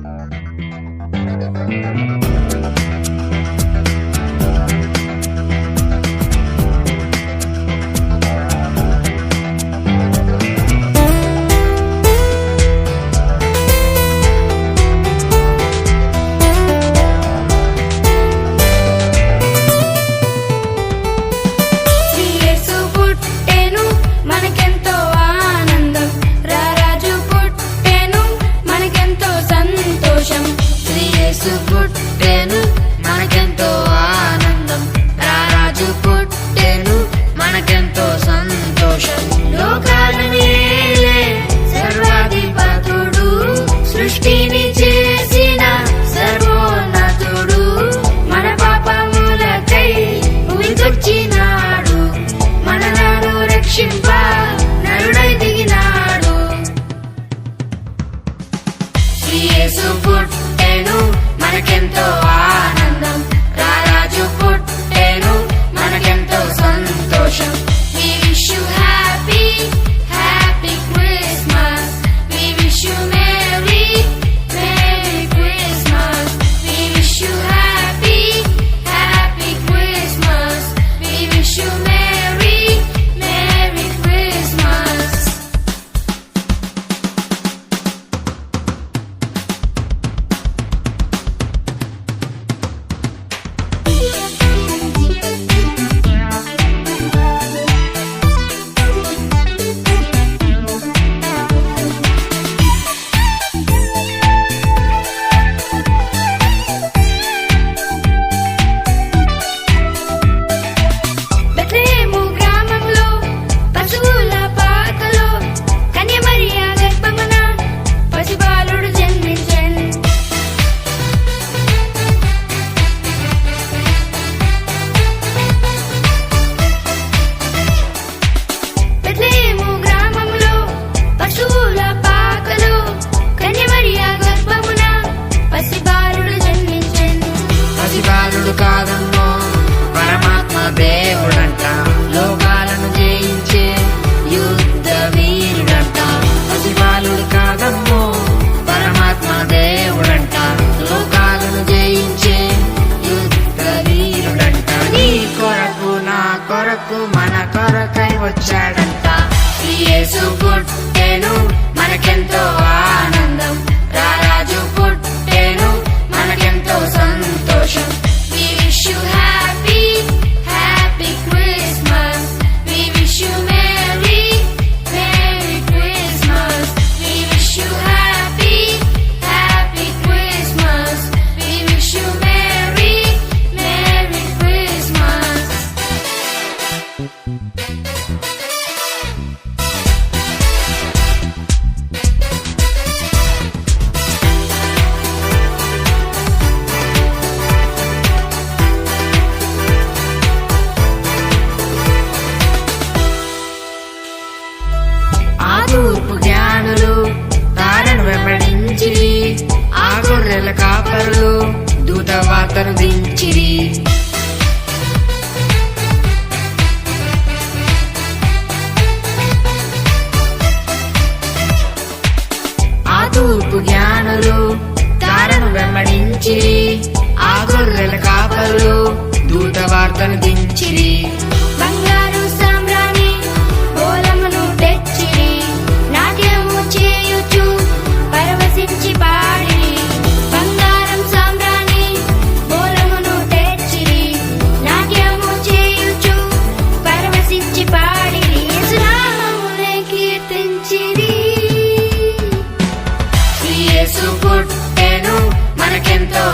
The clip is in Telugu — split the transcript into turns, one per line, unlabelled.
Thank you. యేసు పుట్టెను మనకెంతో ఆనందం. రారాజు పుట్టెను మనకెంతో సంతోషం.
కాదమ్మో పరమాత్మ దేవుడంట. లోకాలను జయించే యుద్ధ వీరుడంట. పసిబాలుడు కాదమ్మో పరమాత్మ దేవుడంట. లోకాలను జయించే యుద్ధ వీరుడంట. నీ కొరకు నా కొరకు మన కొరకై వచ్చాడంట.
యేసు పుట్టెను మనకెంతో ఆనందం. రారాజు
గొర్రెల కాపరులు దూత వార్తను దించిరి. ఆ తూర్పు జ్ఞానులు తారను వెంబడించిరి. ఆ గొర్రెల కాపరులు దూత వార్తను దించిరి.
బంగారు యేసు పుట్టెను మనకెంతో